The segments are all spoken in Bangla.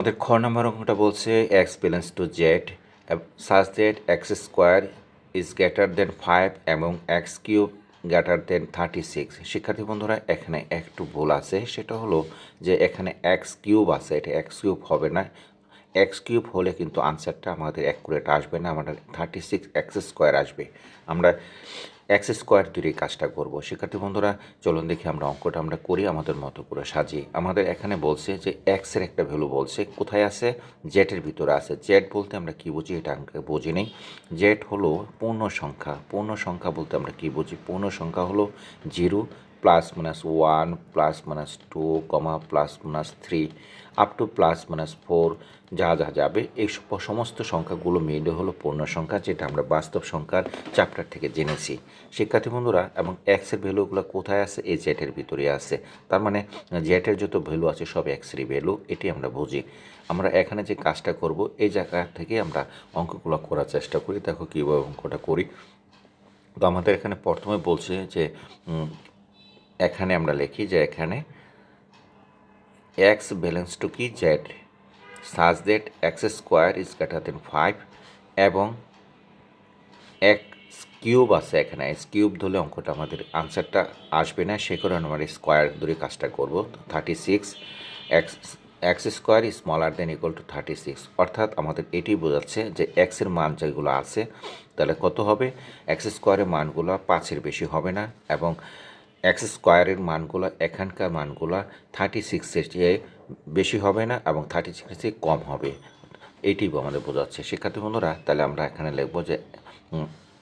আমাদের খ নম্বর অঙ্কটা বলছে x belongs to Z such that x square is greater than five এবং x cube greater than thirty six শিক্ষার্থী বন্ধুরা, এখানে একটু ভুল আছে, সেটা হলো যে এখানে এক্স কিউব আছে, এটা এক্স কিউব হবে না। এক্স কিউব হলে কিন্তু আনসারটা আমাদের অ্যাকুরেট আসবে না, আমাদের থার্টি সিক্স এক্স স্কোয়ার আসবে। আমরা এক্স স্কোয়ার দূরে কাজটা করব। শিক্ষার্থী বন্ধুরা, চলুন দেখি আমরা অঙ্কটা আমরা করি, আমাদের মতো করে সাজিয়ে। আমাদের এখানে বলছে যে এক্সের একটা ভ্যালু বলছে, কোথায় আছে? জেটের ভিতরে আছে। জেট বলতে আমরা কি বুঝি? এটা বুঝি নেই। জেট হলো পূর্ণ সংখ্যা পূর্ণ সংখ্যা বলতে আমরা কি বুঝি? পূর্ণ সংখ্যা হলো zero. Plus minus one plus minus two comma plus minus three up to plus minus four যা যা যাবে এই সমস্ত সংখ্যাগুলো মিলে হলো পূর্ণ সংখ্যা, যেটা আমরা বাস্তব সংখ্যার চ্যাপ্টার থেকে জেনেছি। শিক্ষার্থী বন্ধুরা, এবং এক্সের ভ্যালুগুলো কোথায় আছে? এই জেটের ভিতরে আছে। তার মানে জেটের যত ভ্যালু আছে, সব এক্সেরই ভ্যালু এটি আমরা বুঝি। আমরা এখানে যে কাজটা করব, এই জায়গা থেকে আমরা অঙ্কগুলো করার চেষ্টা করি। দেখো কীভাবে অঙ্কটা করি। তো আমাদের এখানে প্রথমে বলছে যে এখানে আমরা লিখি যে এখানে এক্স ব্যালেন্স টু কি? Z such that x square is greater than five এবং এক্স কিউব আছে এখানে। এক্স কিউব ধরলে অঙ্কটা আমাদের আনসারটা আসবে না। সে কারণে আমরা স্কোয়ার ধরে কাজটা করব। Thirty six x x square is smaller than equal to thirty six অর্থাৎ আমাদের এটি বোঝাচ্ছে যে এক্সের মান যেগুলো আছে, তাহলে কত হবে? এক্স স্কোয়ারের মানগুলো পাঁচের বেশি হবে না এবং এক্স স্কোয়ারের মানগুলো, এখানকার মানগুলো থার্টি সিক্সের চেয়ে বেশি হবে না এবং থার্টি সিক্সের চেয়ে কম হবে। এইটি আমাদের বোঝাচ্ছে। শিক্ষার্থী বন্ধুরা, তাহলে আমরা এখানে লিখব যে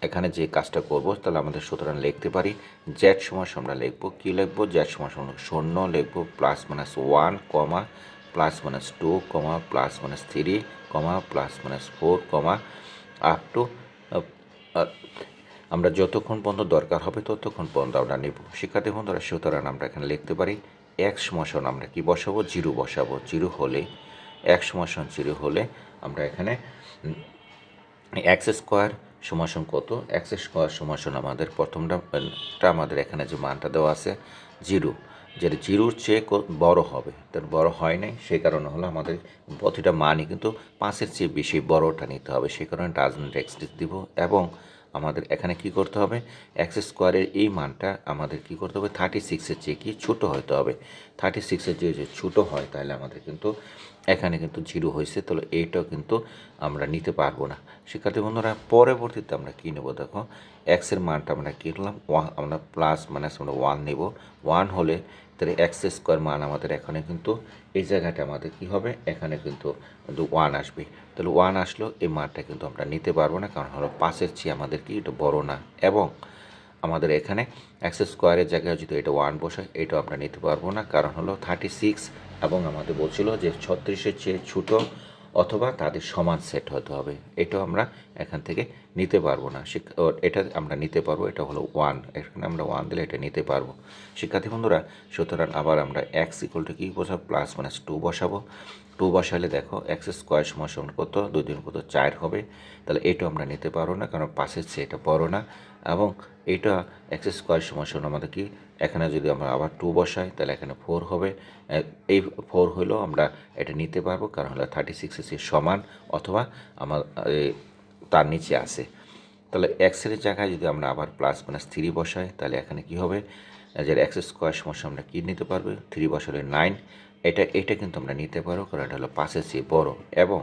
এখানে যে কাজটা করব, তাহলে আমাদের সুতরাং লিখতে পারি জেড সময় আমরা লিখব। কী লিখব? জেড সময় শূন্য লিখব plus minus one comma plus minus two comma plus minus three comma plus minus four comma up to আমরা যতক্ষণ পর্যন্ত দরকার হবে ততক্ষণ পর্যন্ত আমরা নেব। শিক্ষার্থী বন্ধুরা, সুতরাং আমরা এখানে লিখতে পারি, এক সমাসন আমরা কি বসাবো? জিরো বসাবো। জিরো হলে, এক সমাসন জিরো হলে আমরা এখানে এক্স স্কোয়ার সমাসন কত? এক্স স্কোয়ার সমাসন আমাদের প্রথমটা আমাদের এখানে যে মানটা দেওয়া আছে, জিরো। যেটা জিরোর চেয়ে বড় হবে। তার বড় হয় নাই, সেই কারণে হলো আমাদের প্রতিটা মানই কিন্তু পাঁচের চেয়ে বেশি বড়টা নিতে হবে। সেই কারণে ডাজনেট এক্স দিব এবং আমাদের এখানে কি করতে হবে? এক্স স্কোয়ারের এই মানটা আমাদের কি করতে হবে? থার্টি সিক্সের চেয়ে কি ছোটো হতে হবে। থার্টি সিক্সের চেয়ে যে ছোটো হয়, তাহলে আমাদের কিন্তু এখানে কিন্তু জিরো হয়েছে তাহলে এইটাও কিন্তু আমরা নিতে পারব না। শিক্ষার্থী বন্ধুরা, পরবর্তীতে আমরা কী নেব দেখো? এক্সের মানটা আমরা কী করলাম ওয়ান আমরা প্লাস মাইনাস আমরা ওয়ান নেব। ওয়ান হলে তাহলে এক্স স্কোয়ার মান আমাদের এখানে কিন্তু এই জায়গাটা আমাদের কি হবে? এখানে কিন্তু ওয়ান আসবে। তাহলে ওয়ান আসলো, এই মানটা কিন্তু আমরা নিতে পারব না, কারণ হলো পাশের চেয়ে আমাদের কি? এটা বড় না। এবং আমাদের এখানে এক্স স্কোয়ারের জায়গায় যদি এটা ওয়ান বসে এটাও আমরা নিতে পারব না, কারণ হলো থার্টি সিক্স এবং আমাদের বলছিল যে ছত্রিশের চেয়ে ছোটো অথবা তাদের সমান সেট হতে হবে। এটাও আমরা এখান থেকে নিতে পারব না। এটা আমরা নিতে পারব। এটা হলো ওয়ান এখানে আমরা ওয়ান দিলে এটা নিতে পারব। শিক্ষার্থী বন্ধুরা, সুতরাং আবার আমরা এক্স ইকুয়াল টু কী বসাবো? প্লাস মাইনাস টু বসাবো। টু বসালে দেখো এক্স স্কোয়ার সময় সমান কত? দুই দিন কত? চার হবে। তাহলে এটাও আমরা নিতে পারব না, কারণ পাশের চেয়ে এটা বড় না। এবং এটা এক্স স্কোয়ার সময় সমান আমাদের কি? এখানে যদি আমরা আবার টু বসাই, তাহলে এখানে ফোর হবে। এই ফোর হলেও আমরা এটা নিতে পারব, কারণ হলো থার্টি সিক্সের চেয়ে সমান, অথবা আমার তার নিচে আছে। তাহলে এক্সের জায়গায় যদি আমরা আবার প্লাস মাইনাস থ্রি বসাই, তাহলে এখানে কি হবে? যে এক্স স্কোয়ার সমস্যা আমরা কী নিতে পারব? থ্রি বসালে নাইন এটা এটা কিন্তু আমরা নিতে পারব, কারণ এটা হলো পাশের চেয়ে বড়ো। এবং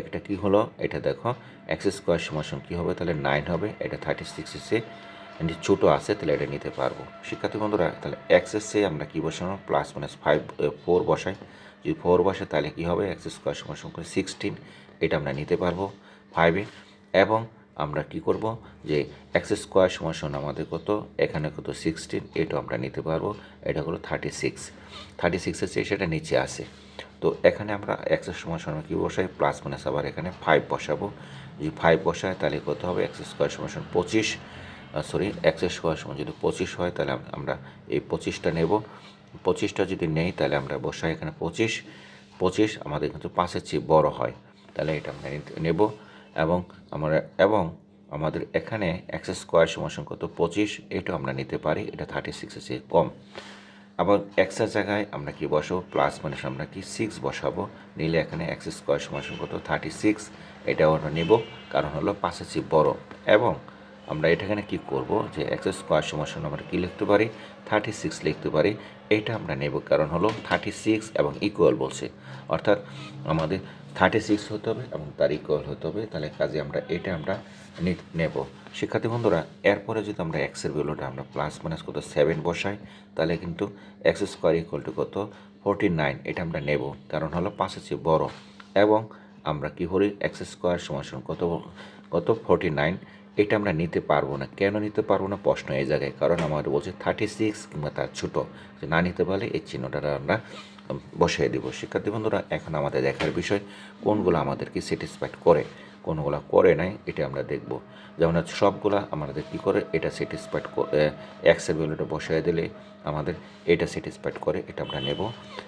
একটা কি হলো? এটা দেখো এক্স স্কোয়ার সমস্যা কী হবে? তাহলে নাইন হবে, এটা থার্টি সিক্সের চেয়ে ছোটো আছে, তাহলে এটা নিতে পারব। শিক্ষার্থী বন্ধুরা, তাহলে এক্সের চেয়ে আমরা কী বসানো প্লাস মাইনাস ফাইভ ফোর বসাই। যদি ফোর বসে, তাহলে কী হবে? এক্স স্কোয়ার সমাসন করে সিক্সটিন এটা আমরা নিতে পারব ফাইভে এবং আমরা কি করব? যে এক্স স্কোয়ার সমাসন আমাদের কত? এখানে কত? সিক্সটিন এটাও আমরা নিতে পারব। এটা হলো থার্টি সিক্স থার্টি সিক্সের চেয়ে সেটা নিচে আসে তো এখানে আমরা এক্সের সময় সময় কী বসাই? প্লাস মাইনাস আবার এখানে ফাইভ বসাবো। যদি ফাইভ বসায়, তাহলে কত হবে? এক্স স্কোয়ার সময় পঁচিশ। সরি এক্স স্কোয়ার সময় যদি পঁচিশ হয়, তাহলে আমরা এই পঁচিশটা নেব। পঁচিশটা যদি নেই, তাহলে আমরা বসাই এখানে পঁচিশ। পঁচিশ আমাদের কিন্তু পাঁচের চেয়ে বড় হয়, তাহলে এটা আমরা নেব। এবং আমরা এবং আমাদের এখানে এক্স স্কোয়ার সমান কত পঁচিশ, এটাও আমরা নিতে পারি, এটা থার্টি সিক্সের চেয়ে কম। আবার এক্সের জায়গায় আমরা কি বসাবো? প্লাস মানে আমরা কি সিক্স বসাবো? নিলে এখানে এক্স স্কোয়ার সমান কত থার্টি সিক্স এটাও আমরা নেব, কারণ হলো পাশের চেয়ে বড়। এবং আমরা এটাখানে কি করব যে এক্স স্কোয়ার সমান আমরা কী লিখতে পারি? থার্টি সিক্স লিখতে পারি। এইটা আমরা নেব কারণ হলো থার্টি সিক্স এবং ইকুয়াল বলছে। অর্থাৎ আমাদের থার্টি সিক্স হতে হবে এবং তার ইকুয়াল হতে হবে। তাহলে কাজে আমরা এটা আমরা নেব। শিক্ষার্থী বন্ধুরা, এরপরে যদি আমরা এক্সের ভ্যালুটা আমরা প্লাস মাইনাস কত? সেভেন বসাই, তাহলে কিন্তু এক্স স্কোয়ার ইকুয়াল টু কত? ফোরটি নাইন এটা আমরা নেব কারণ হলো পাঁচের চেয়ে বড়। এবং আমরা কী করি? এক্স স্কোয়ার সমান কত? কত? ফোরটি নাইন এটা আমরা নিতে পারব না। কেন নিতে পারব না? প্রশ্ন এই জায়গায়। কারণ আমাদের বলছে থার্টি সিক্স কিংবা তার ছোটো। না নিতে পারলে এই চিহ্নটা আমরা বসিয়ে দেবো। শিক্ষার্থী বন্ধুরা, এখন আমাদের দেখার বিষয়, কোনগুলো আমাদেরকে স্যাটিসফাইড করে, কোনগুলো করে নাই, এটা আমরা দেখব। যেমন সবগুলা আমাদের কী করে? এটা স্যাটিসফাইড এক্সের ভ্যালুটা বসিয়ে দিলে আমাদের এটা স্যাটিসফাইড করে, এটা আমরা নেব।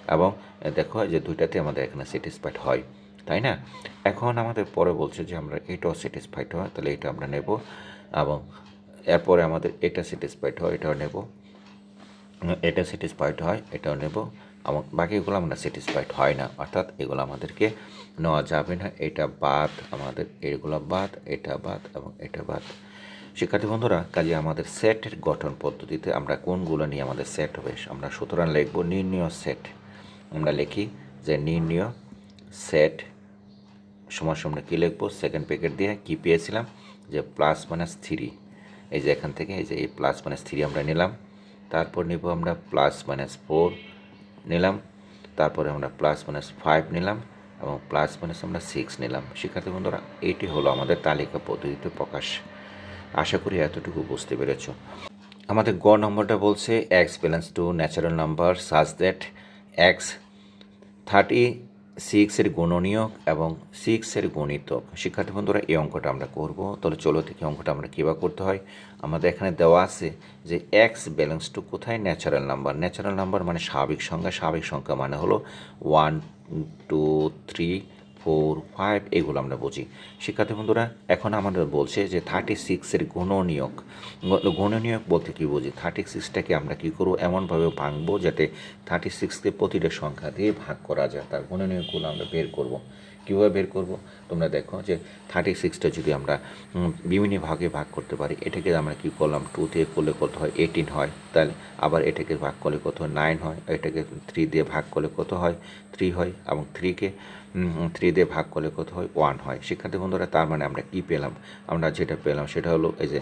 এবং দেখো যে দুইটাতে আমাদের এখানে স্যাটিসফাইড হয়। তাই না? এখন আমাদের পরে বলছে যে আমরা এটাও স্যাটিসফাইড হয় তাহলে এটা আমরা নেব এবং এরপরে আমাদের এটা স্যাটিসফাইড হয় এটাও নেব। এটা স্যাটিসফাইড হয়, এটাও নেব। এবং বাকিগুলো আমরা স্যাটিসফাইড হয় না, অর্থাৎ এগুলো আমাদেরকে নেওয়া যাবে না। এটা বাদ আমাদের, এগুলো বাদ, এটা বাদ এবং এটা বাদ। শিক্ষার্থী বন্ধুরা, কাজে আমাদের সেটের গঠন পদ্ধতিতে আমরা কোনগুলো নিয়ে আমাদের সেট হবে? আমরা সুতরাং লিখব নির্ণয় সেট আমরা লিখি যে নির্ণয় সেট সমস্যা আমরা কী লিখব? সেকেন্ড প্যাকেট দিয়ে কী পেয়েছিলাম? যে প্লাস মাইনাস থ্রি এই যে এখান থেকে, এই যে এই প্লাস মাইনাস থ্রি আমরা নিলাম। তারপর নিব আমরা প্লাস মাইনাস ফোর নিলাম। তারপরে আমরা প্লাস মাইনাস ফাইভ নিলাম এবং প্লাস মাইনাস আমরা সিক্স নিলাম। শিক্ষার্থী বন্ধুরা এইটি হলো আমাদের তালিকা পদ্ধতিতে প্রকাশ। আশা করি এতটুকু বুঝতে পেরেছ। আমাদের গ নম্বরটা বলছে x belongs to natural number such that x thirty সিক্সের গুণনীয়ক এবং সিক্সের গণিতক। শিক্ষার্থী বন্ধুরা, এই অঙ্কটা আমরা করব। তাহলে চলো থেকে অঙ্কটা আমরা কীভাবে করতে হয়। আমাদের এখানে দেওয়া আছে যে এক্স ব্যালেন্স টু কোথায়? ন্যাচারাল নাম্বার ন্যাচারাল নাম্বার মানে স্বাভাবিক সংখ্যা। স্বাভাবিক সংখ্যা মানে হলো one two three four, five এগুলো আমরা বুঝি। শিক্ষার্থী বন্ধুরা, এখন আমাদের বলছে যে থার্টি সিক্সের গুণনীয়ক গুণনীয়ক বলতে কী বুঝি? থার্টি সিক্সটাকে আমরা কী করব? এমনভাবে ভাঙবো যাতে থার্টি সিক্সকে প্রতিটা সংখ্যা দিয়ে ভাগ করা যায়। তার গুণনীয়কগুলো আমরা বের করব। কীভাবে বের করব? তোমরা দেখো যে থার্টি সিক্সটা যদি আমরা বিভিন্ন ভাগে ভাগ করতে পারি, এটাকে আমরা কী করলাম? টু দিয়ে করলে কত হয়? এইটিন হয়। তাহলে আবার এটাকে ভাগ করলে কত হয়? নাইন হয়। এটাকে থ্রি দিয়ে ভাগ করলে কত হয়? থ্রি হয়। এবং থ্রিকে থ্রি দিয়ে ভাগ করলে কত হয়? ওয়ান হয়। শিক্ষার্থী বন্ধুরা, তার মানে আমরা কী পেলাম? আমরা যেটা পেলাম সেটা হলো এই যে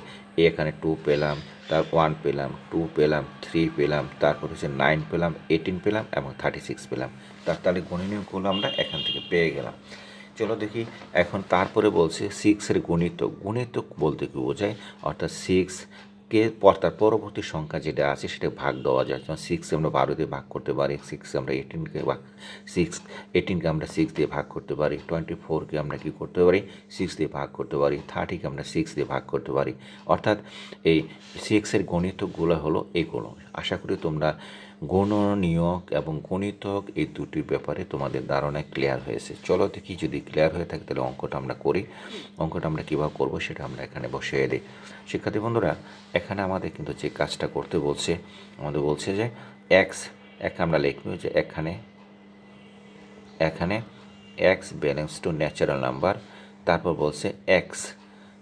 এখানে টু পেলাম, তার ওয়ান পেলাম টু পেলাম থ্রি পেলাম, তারপর হচ্ছে নাইন পেলাম এইটিন পেলাম এবং থার্টি সিক্স পেলাম। তার তাহলে গণনীয়গুলো আমরা এখান থেকে পেয়ে গেলাম। চলো দেখি, এখন তারপরে বলছে সিক্সের গণিতক গণিতক বলতে কি বোঝায়? অর্থাৎ সিক্স কে তার পরবর্তী সংখ্যা যেটা আছে সেটা ভাগ দেওয়া যায়। যেমন সিক্স আমরা বারো দিয়ে ভাগ করতে পারি সিক্স আমরা এইটিনকে ভাগ সিক্স এইটিনকে আমরা সিক্স দিয়ে ভাগ করতে পারি টোয়েন্টি ফোরকে আমরা কী করতে পারি সিক্স দিয়ে ভাগ করতে পারি থার্টিকে আমরা সিক্স দিয়ে ভাগ করতে পারি। অর্থাৎ এই সিক্সের গণিতকগুলো হলো এগুলো। আশা করি তোমরা গণনীয়ক এবং গণিতক এই দুটির ব্যাপারে তোমাদের ধারণা ক্লিয়ার হয়েছে। চলো দেখি যদি ক্লিয়ার হয়ে থাকে তাহলে অঙ্কটা আমরা করি। অঙ্কটা আমরা কীভাবে করব সেটা আমরা এখানে বসিয়ে দিই। শিক্ষার্থী বন্ধুরা, এখানে আমাদের কিন্তু যে কাজটা করতে বলছে, আমাদের বলছে যে এক্স এক আমরা লিখব যে এখানে এখানে x belongs to natural number তারপর বলছে এক্স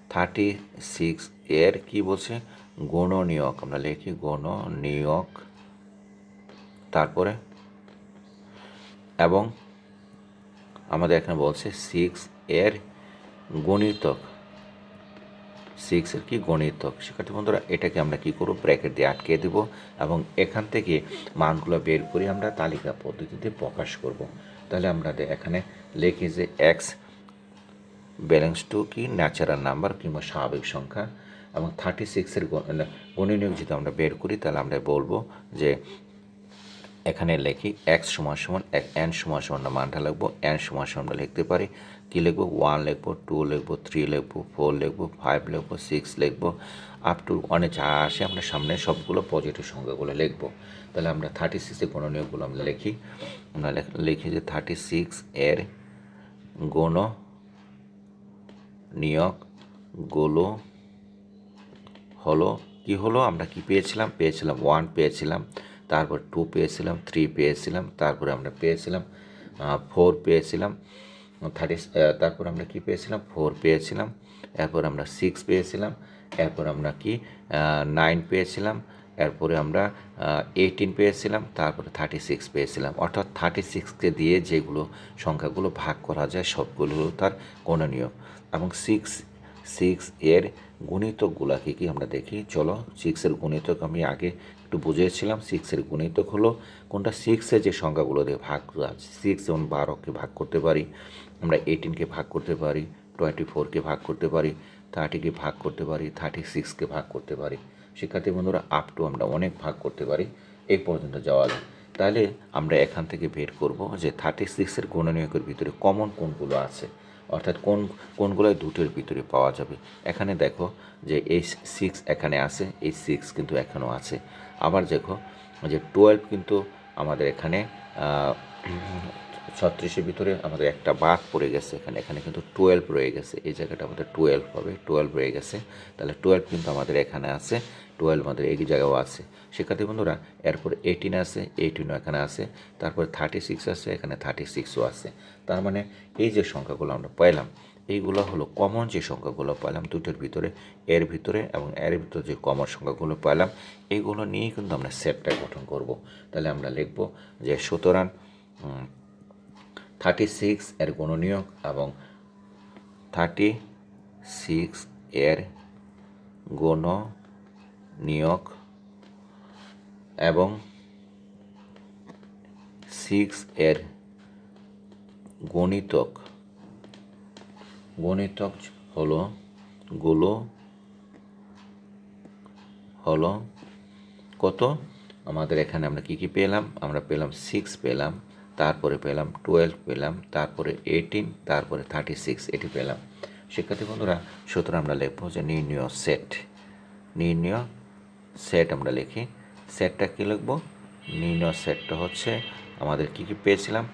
থার্টি সিক্স এর কী বলছে? গণনীয়ক, আমরা লিখি গণনীয়ক। তারপরে? এবং আমাদের এখানে বলছে সিক্স এর গণিতক। সিক্সের কি গণিতক? শিক্ষার্থী বন্ধুরা, এটাকে আমরা কি করব? ব্র্যাকেট দিয়ে আটকে দেব এবং এখান থেকে মানগুলো বের করে আমরা তালিকা পদ্ধতিতে প্রকাশ করব। তাহলে আমরা এখানে লিখি যে এক্স ব্যালেন্স টু কি? ন্যাচারাল নাম্বার কিংবা স্বাভাবিক সংখ্যা। এবং থার্টি সিক্সের গণনীয়ক যদি আমরা বের করি, তাহলে আমরা বলব যে এখানে লিখি এক্স সমান সমান এক এন সমান সমান মানটা লিখব এন সমান সমান আমরা লিখতে পারি, কী লিখব? ওয়ান লিখব টু লিখব থ্রি লিখব ফোর লিখব ফাইভ লিখব সিক্স লিখব আপ টু ওয়ানে যা আসে আমরা সামনে সবগুলো পজিটিভ সংখ্যাগুলো লিখব। তাহলে আমরা থার্টি সিক্সের গণনীয়কগুলো আমরা লিখি। আমরা লিখি যে থার্টি সিক্স এর গণ নিয়োগগুলো হলো, কি হলো? আমরা কি পেয়েছিলাম? পেয়েছিলাম ওয়ান পেয়েছিলাম তারপর টু পেয়েছিলাম থ্রি পেয়েছিলাম, তারপরে আমরা পেয়েছিলাম ফোর পেয়েছিলাম থার্টি তারপর আমরা কি পেয়েছিলাম? ফোর পেয়েছিলাম, এরপর আমরা সিক্স পেয়েছিলাম, এরপর আমরা কি নাইন পেয়েছিলাম, এরপরে আমরা এইটিন পেয়েছিলাম, তারপরে থার্টি সিক্স পেয়েছিলাম। অর্থাৎ থার্টি সিক্সকে দিয়ে যেগুলো সংখ্যাগুলো ভাগ করা যায়, সবগুলো তার গণনীয়। এবং সিক্স সিক্স এর গুণিতকগুলা কি কী আমরা দেখি? চলো সিক্সের গুণিতক আমি আগে একটু বুঝিয়েছিলাম সিক্সের গুণিতক হলো কোনটা সিক্সের যে সংখ্যাগুলো দিয়ে ভাগ আছে সিক্স যেমন বারোকে ভাগ করতে পারি, আমরা এইটিনকে ভাগ করতে পারি টোয়েন্টি ফোরকে ভাগ করতে পারি থার্টিকে ভাগ করতে পারি থার্টি সিক্সকে ভাগ করতে পারি। শিক্ষার্থী বন্ধুরা আপ টু আমরা অনেক ভাগ করতে পারি, এই পর্যন্ত যাওয়া যায় তাহলে আমরা এখান থেকে বের করব যে থার্টি সিক্সের গুণনীয়কের ভিতরে কমন কোনগুলো আছে? অর্থাৎ কোন কোনগুলো দুটোর ভিতরে পাওয়া যাবে। এখানে দেখো যে এই সিক্স এখানে আছে এই সিক্স কিন্তু এখনও আছে। আবার দেখো যে টুয়েলভ কিন্তু আমাদের এখানে ছত্রিশের ভিতরে আমাদের একটা বাদ পড়ে গেছে এখানে। এখানে কিন্তু টুয়েলভ রয়ে গেছে। এই জায়গাটা আমাদের টুয়েলভ হবে টুয়েলভ রয়ে গেছে। তাহলে টুয়েলভ কিন্তু আমাদের এখানে আছে। টুয়েলভ আমাদের এই জায়গাও আছে। শিক্ষার্থী বন্ধুরা, এরপর এইটিন আছে এইটিনও এখানে আছে, তারপর থার্টি সিক্স আছে, এখানে থার্টি সিক্সও আছে। তার মানে এই যে সংখ্যাগুলো আমরা পাইলাম, এইগুলো হলো কমন যে সংখ্যাগুলো পাইলাম দুটোর ভিতরে, এর ভিতরে এবং এর ভিতরে যে কমন সংখ্যাগুলো পাইলাম, এইগুলো নিয়েই কিন্তু আমরা সেটটা গঠন করব। তাহলে আমরা লিখব যে সুতরাং থার্টি সিক্স এর গণনীয়ক এবং থার্টি সিক্স এর গণনীয়ক এবং সিক্স এর গণিতক। গণিতক হলো গুলো হলো কত? আমাদের এখানে আমরা কি কি পেলাম? আমরা পেলাম সিক্স পেলাম, তারপরে পেলাম টুয়েলভ পেলাম, তারপরে এইটিন তারপরে থার্টি সিক্স এটি পেলাম। শিক্ষার্থী বন্ধুরা, সুতরাং আমরা লিখব যে নির্ণয় সেট নির্ণয় সেট আমরা লিখি। সেটটা কী লিখব? নির্ণয় সেটটা হচ্ছে আমাদের কি কি পেয়েছিলাম?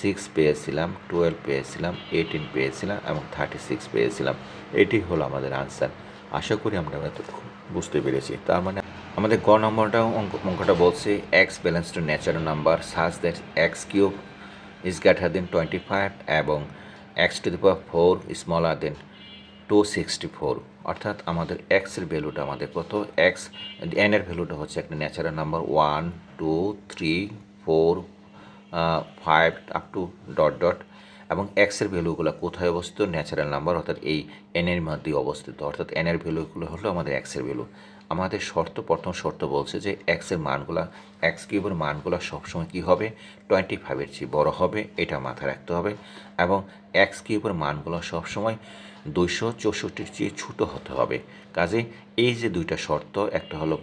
সিক্স পেয়েছিলাম টুয়েলভ পেয়েছিলাম এইটিন পেয়েছিলাম এবং থার্টি সিক্স পেয়েছিলাম। এটি হলো আমাদের আনসার আশা করি আমরা এতটুকু বুঝতে পেরেছি। তার মানে আমাদের গ নম্বরটা অঙ্ক, অঙ্কটা বলছে x belongs to natural number such that x cube is greater than twenty five এবং x to the power four smaller than to sixty four অর্থাৎ আমাদের এক্সের ভ্যালুটা আমাদের কত? এক্স এনের ভ্যালুটা হচ্ছে একটা natural number one two three four five up to dot dot এবং এক্সের ভ্যালুগুলো কোথায় অবস্থিত? ন্যাচারাল নাম্বার অর্থাৎ এই এনের মধ্যে অবস্থিত। অর্থাৎ এনের ভ্যালুগুলো হলো আমাদের এক্সের ভ্যালু আমাদের শর্ত, প্রথম শর্ত বলছে যে এক্সের মানগুলো এক্স কিউবের মানগুলো সবসময় কী হবে? টোয়েন্টি ফাইভের চেয়ে বড়ো হবে, এটা মাথায় রাখতে হবে। এবং এক্স কিউবের মানগুলো সবসময় দুইশো চৌষট্টির চেয়ে ছোটো হতে হবে। কাজে এই যে দুইটা শর্ত, একটা হলো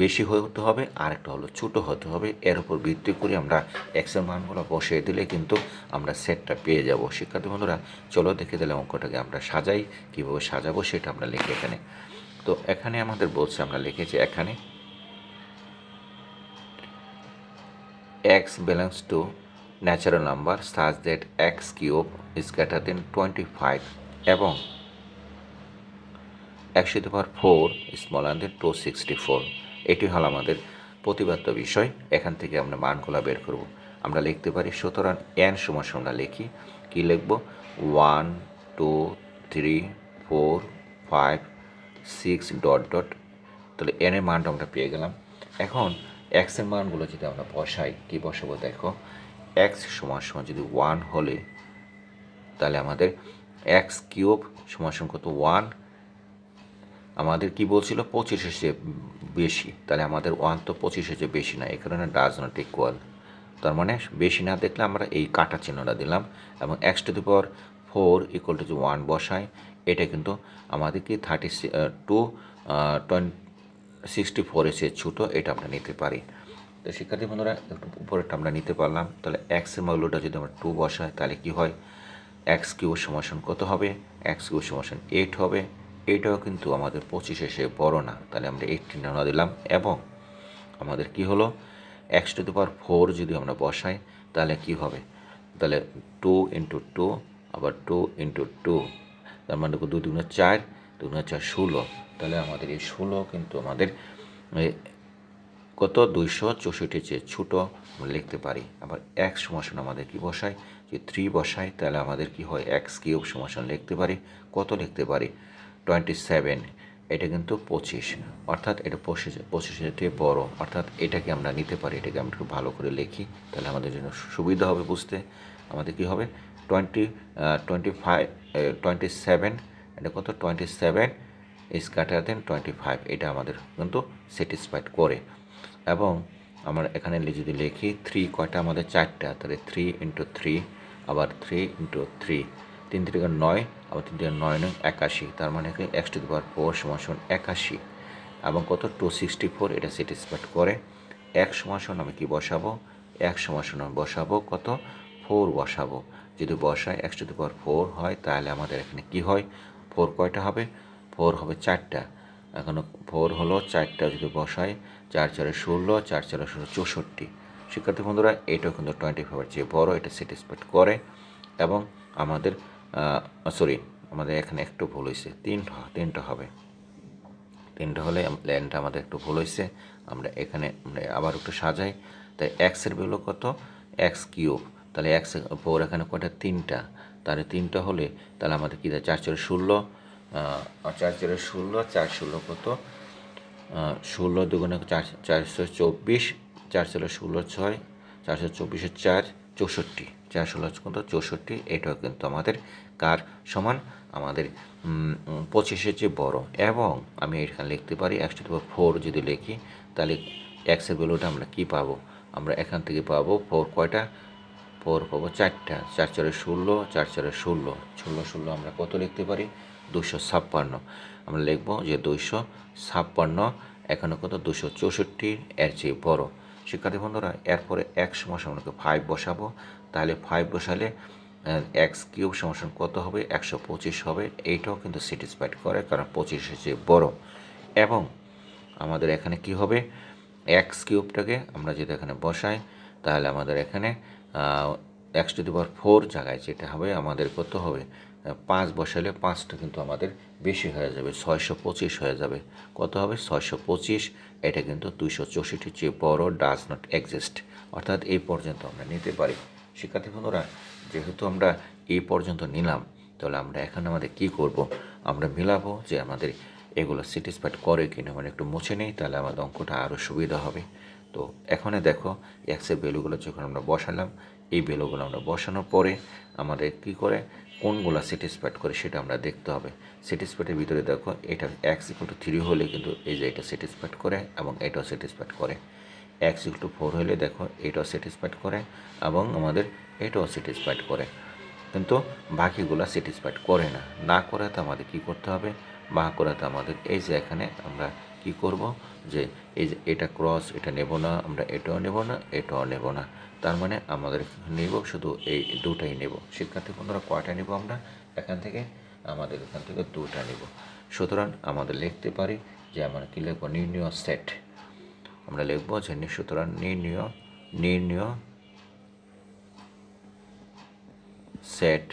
বেশি হতে হবে, আর একটা হলো ছোটো হতে হবে। এর উপর ভিত্তি করে আমরা এক্সের মানগুলো বসিয়ে দিলে কিন্তু আমরা সেটটা পেয়ে যাব। শিক্ষার্থী বন্ধুরা, চলো দেখে দিলে অঙ্কটাকে আমরা সাজাই। কীভাবে সাজাবো সেটা আমরা লিখে এখানে তো এখানে আমাদের বলছে, আমরা লিখেছি এখানে belongs to natural number such that x cube is greater than twenty five এবং একশো power four smaller than to sixty four এটি হলো আমাদের প্রতিবাদ্য বিষয়। এখান থেকে আমরা মানগুলো বের করব। আমরা লিখতে পারি, সুতরাং এন সময় আমরা লিখি, কী লিখব? One two three four five six dot dot তাহলে এন এর মানটা আমরা পেয়ে গেলাম। এখন এক্সের মানগুলো যদি আমরা বসাই, কি বসাবো দেখো? এক্স সমান সমান যদি ওয়ান হলে, তাহলে আমাদের এক্স কিউব সমান সমান কত? ওয়ান আমাদের কি বলছিল? পঁচিশের চেয়ে বেশি। তাহলে আমাদের ওয়ান তো পঁচিশের চেয়ে বেশি না, এই কারণে ডাজ নট ইকুয়াল তার মানে বেশি না দেখলে আমরা এই কাটা চিহ্নটা দিলাম এবং x to the power four equal to one বসাই। এটা কিন্তু আমাদেরকে থার্টি টু টোয়েন্টি সিক্সটি ফোরের চেয়ে ছোটো এটা আমরা নিতে পারি। তো শিক্ষার্থী বন্ধুরা, একটু উপরেরটা আমরা নিতে পারলাম। তাহলে এক্সের মূল্যটা যদি আমরা টু বসাই, তাহলে কি হয়? এক্স কিউ সমাসন কত হবে? এক্স কিউ সমাসন এইট হবে। এইটাও কিন্তু আমাদের পঁচিশে সে বড় না। তাহলে আমরা এইটটিন রানা দিলাম এবং আমাদের কি হলো? X to the power four যদি আমরা বসাই, তাহলে কি হবে? তাহলে টু ইন্টু টু আবার টু ইন্টু টু তার মানে দু দুগুণে চার দুগুণে চার, ষোলো। তাহলে আমাদের এই ষোলো কিন্তু আমাদের কত? দুইশো চৌষট্টি চেয়ে ছোটো আমরা লিখতে পারি। আবার এক্স সমাসন আমাদের কি বসাই যে থ্রি বসাই তাহলে আমাদের কি হয়? এক্স কিউব সমাসন লিখতে পারি। কত লিখতে পারি? টোয়েন্টি সেভেন এটা কিন্তু পঁচিশ। অর্থাৎ এটা পঁচিশ, পঁচিশের থেকে বড়। অর্থাৎ এটাকে আমরা নিতে পারি, এটাকে আমরা একটু ভালো করে লিখি। তাহলে আমাদের জন্য সুবিধা হবে বুঝতে। আমাদের কি হবে? Twenty twenty five twenty seven এটা কত? Twenty seven is greater than twenty five এটা আমাদের কিন্তু স্যাটিসফাইড করে। এবং আমরা এখানে যদি লিখি থ্রি কয়টা? আমাদের চারটা, তাহলে থ্রি ইন্টু থ্রি আবার থ্রি ইন্টু থ্রি তিন থেকে নয়, আবার তিন থেকে নয় নয় একাশি, তার মানে এখানে x to the power four সমান একাশি। এবং কত? টু সিক্সটি ফোর এটা স্যাটিসফাইড করে। এক সমান আমি কি বসাবো? এক সমান বসাবো কত? ফোর বসাবো। যদি বসাই x to the power four হয়, তাহলে আমাদের এখানে কি হয়? ফোর কয়টা হবে? ফোর হবে চারটা। এখনও ফোর হলো, চারটা যদি বসাই চার চারে ষোলো, চার চারে ষোলো, চৌষট্টি। শিক্ষার্থী বন্ধুরা, এটাও কিন্তু টোয়েন্টি ফাইভের চেয়ে বড়, এটা স্যাটিসফাইড করে। এবং আমাদের সরি আমাদের এখানে একটু ভুল হয়েছে তিন, তিনটা হবে। তিনটা হলে ল্যান্ডটা আমাদের একটু ভুল হয়েছে আমরা এখানে আবার একটু সাজাই। তাই এক্সের ভ্যালু কত? X cube. তাহলে এক্স ফোর এখানে কয়টা? তিনটা। তাহলে তিনটা হলে তাহলে আমাদের কী দেয়? চার চারে ষোলো চার চারে ষোলো, চার ষোলো কত? ষোলো দুগুণে চার চারশো চব্বিশ, চার ষোলো ষোলো ছয় চারশো চব্বিশে চার, চৌষট্টি। চার ষোলো কত? চৌষট্টি। এটাও কিন্তু আমাদের কার সমান? আমাদের পঁচিশের চেয়ে বড়। এবং আমি এখানে লিখতে পারি একশো টু ফোর যদি লিখি, তাহলে এক্সের ভ্যালুটা আমরা কী পাবো? আমরা এখান থেকে পাবো ফোর কয়টা? ফোর পাবো চারটা। চার চারে ষোলো, চার চারে ষোলো। ষোলো ষোলো আমরা কত লিখতে পারি? দুশো ছাপ্পান্ন। আমরা লিখব যে দুইশো ছাপ্পান্ন, এখানে কত? দুশো চৌষট্টি, এর চেয়ে বড়। শিক্ষার্থী বন্ধুরা, এরপরে এক সমস্যা আমরা ফাইভ বসাবো। তাহলে ফাইভ বসালে এক্স কিউব সমস্যা কত হবে? একশো পঁচিশ হবে। এইটাও কিন্তু স্যাটিসফাইড করে, কারণ পঁচিশের চেয়ে বড়। এবং আমাদের এখানে কি হবে? এক্স কিউবটাকে আমরা যদি এখানে বসাই তাহলে আমাদের এখানে x to the power four জায়গায় যেটা হবে, আমাদের কত হবে? পাঁচ বসালে পাঁচটা কিন্তু আমাদের বেশি হয়ে যাবে, ছয়শো পঁচিশ হয়ে যাবে। কত হবে? ছয়শো পঁচিশ। এটা কিন্তু দুইশো চৌষট্টির চেয়ে বড় ডাজ নট এক্সিস্ট অর্থাৎ এই পর্যন্ত আমরা নিতে পারি। শিক্ষার্থী বন্ধুরা, যেহেতু আমরা এই পর্যন্ত নিলাম, তাহলে আমরা এখন আমাদের কি করব? আমরা মিলাবো যে আমাদের এগুলো স্যাটিসফাইড করে কিনা মানে একটু মুছে নেই, তাহলে আমাদের অঙ্কটা আরও সুবিধা হবে। তো এখানে দেখো এক্সের ভ্যালুগুলো যখন আমরা বসালাম। এই ভ্যালুগুলো আমরা বসানোর পরে আমাদের কি করে? কোনগুলো স্যাটিসফাইড করে সেটা আমরা দেখতে হবে। স্যাটিসফাইডের ভিতরে দেখো এটা এক্স ইকুয়াল টু থ্রি হলে কিন্তু এই যে এটা স্যাটিসফাইড করে এবং এটাও স্যাটিসফাইড করে। এক্স ইকুয়াল টু ফোর হলে দেখো, এটাও স্যাটিসফাইড করে এবং আমাদের এটাও স্যাটিসফাইড করে। কিন্তু বাকিগুলো স্যাটিসফাইড করে না। না করাতে আমাদের কি করতে হবে? বা করাতে আমাদের এই যে এখানে আমরা কি করব? যে এই যে এটা ক্রস এটা নেব না, আমরা এটাও নেব না, এটাও নেব না। তার মানে আমাদের নেব, শুধু এই দুটাই নেব। শিক্ষার্থী বন্ধুরা, কয়টা নেব আমরা? এখান থেকে, আমাদের এখান থেকে দুটা নেব। সুতরাং আমাদের লিখতে পারি যে আমরা কী লিখব? নির্ণয় সেট আমরা লিখব যে সুতরাং নির্ণয় নির্ণয় সেট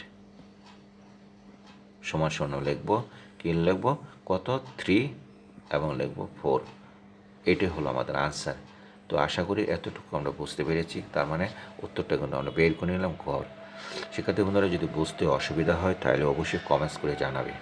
সমান সমান লিখব। কি লিখব? কত? থ্রি এবং লিখব ফোর। এটাই হলো আমাদের আনসার তো আশা করি এতটুকু আমরা বুঝতে পেরেছি। তার মানে উত্তরটা কিন্তু আমরা বের করে নিলাম, ঘর। শিক্ষার্থী বন্ধুরা, যদি বুঝতে অসুবিধা হয়, তাহলে অবশ্যই কমেন্টস করে জানাবে।